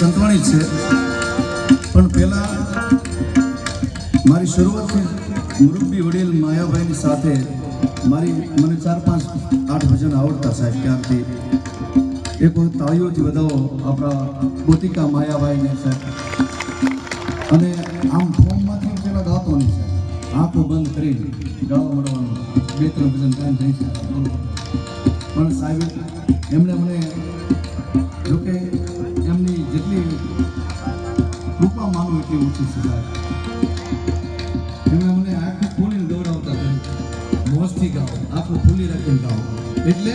સંતવાણી છે. પણ પહેલા મારી શરૂઆતથી મુરબ્બી વડીલ માયાભાઈની સાથે મારી મને ચાર પાંચ આઠ ભજન આવડતા સાહેબ ત્યારથી. એક વખત તાળીઓથી વધાવો આપણા ગોતિકા માયાભાઈને સાહેબ. અને આમ ફોર્મમાંથી પેલા ગાતો નહીં આંખો બંધ કરી ગાવા મળવાનું બે ત્રણ ભજન કાયમ થઈ છે પણ સાહેબ, એમણે મને જોકે એમની જેટલી કૃપા માનું એટલી ઊંચી સજા એમણે મને આંખો ખોલીને દોડાવતા મોજથી ગાઓ આખું ખુલ્લી રાખીને ગાઓ એટલે